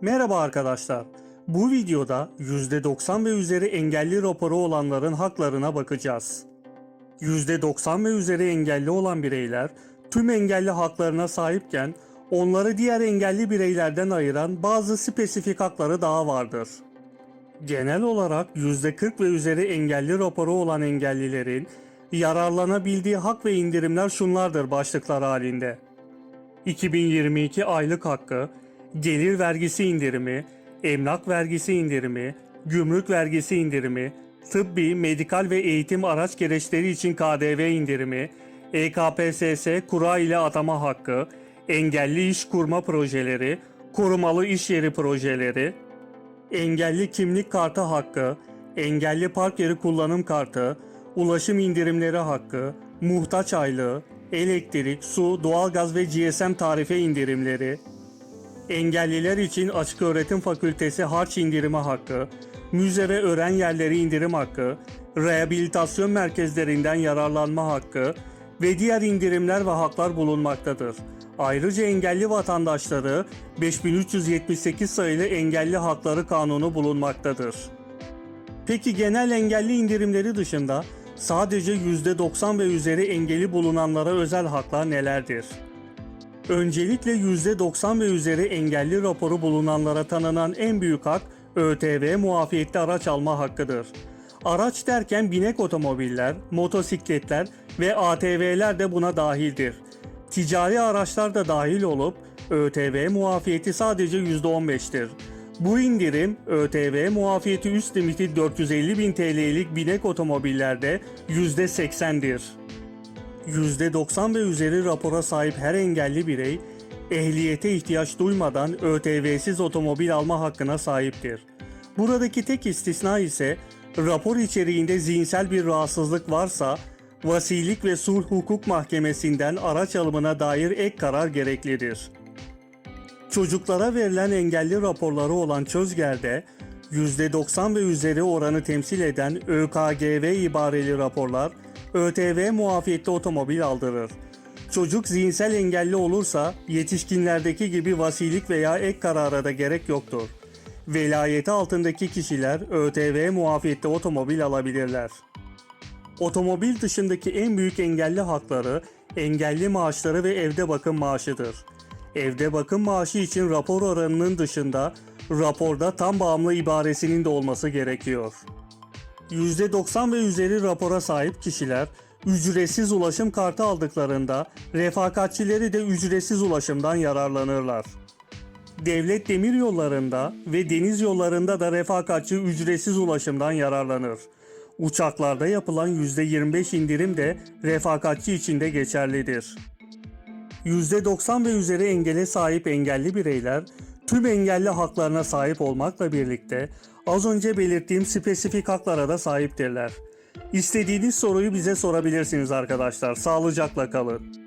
Merhaba arkadaşlar. Bu videoda %90 ve üzeri engelli raporu olanların haklarına bakacağız. %90 ve üzeri engelli olan bireyler tüm engelli haklarına sahipken onları diğer engelli bireylerden ayıran bazı spesifik hakları daha vardır. Genel olarak %40 ve üzeri engelli raporu olan engellilerin yararlanabildiği hak ve indirimler şunlardır başlıklar halinde. 2022 aylık hakkı, gelir vergisi indirimi, emlak vergisi indirimi, gümrük vergisi indirimi, tıbbi, medikal ve eğitim araç gereçleri için KDV indirimi, EKPSS kura ile atama hakkı, engelli iş kurma projeleri, korumalı iş yeri projeleri, engelli kimlik kartı hakkı, engelli park yeri kullanım kartı, ulaşım indirimleri hakkı, muhtaç aylığı, elektrik, su, doğalgaz ve GSM tarife indirimleri, engelliler için açık öğretim fakültesi harç indirimi hakkı, müze ve öğren yerleri indirim hakkı, rehabilitasyon merkezlerinden yararlanma hakkı ve diğer indirimler ve haklar bulunmaktadır. Ayrıca engelli vatandaşları 5378 sayılı Engelli Hakları Kanunu bulunmaktadır. Peki genel engelli indirimleri dışında sadece %90 ve üzeri engeli bulunanlara özel haklar nelerdir? Öncelikle %90 ve üzeri engelli raporu bulunanlara tanınan en büyük hak ÖTV muafiyetli araç alma hakkıdır. Araç derken binek otomobiller, motosikletler ve ATV'ler de buna dahildir. Ticari araçlar da dahil olup ÖTV muafiyeti sadece %15'tir. Bu indirim ÖTV muafiyeti üst limiti 450 bin TL'lik binek otomobillerde %80'dir. %90 ve üzeri rapora sahip her engelli birey ehliyete ihtiyaç duymadan ÖTV'siz otomobil alma hakkına sahiptir. Buradaki tek istisna ise rapor içeriğinde zihinsel bir rahatsızlık varsa Vasilik ve Sulh Hukuk Mahkemesi'nden araç alımına dair ek karar gereklidir. Çocuklara verilen engelli raporları olan Çözger'de %90 ve üzeri oranı temsil eden ÖKGV ibareli raporlar ÖTV muafiyetli otomobil aldırır. Çocuk zihinsel engelli olursa yetişkinlerdeki gibi vasilik veya ek karara da gerek yoktur. Velayeti altındaki kişiler ÖTV muafiyetli otomobil alabilirler. Otomobil dışındaki en büyük engelli hakları engelli maaşları ve evde bakım maaşıdır. Evde bakım maaşı için rapor oranının dışında raporda tam bağımlı ibaresinin de olması gerekiyor. %90 ve üzeri rapora sahip kişiler ücretsiz ulaşım kartı aldıklarında refakatçileri de ücretsiz ulaşımdan yararlanırlar. Devlet demir yollarında ve deniz yollarında da refakatçi ücretsiz ulaşımdan yararlanır. Uçaklarda yapılan %25 indirim de refakatçi için de geçerlidir. %90 ve üzeri engele sahip engelli bireyler tüm engelli haklarına sahip olmakla birlikte az önce belirttiğim spesifik haklara da sahiptirler. İstediğiniz soruyu bize sorabilirsiniz arkadaşlar. Sağlıcakla kalın.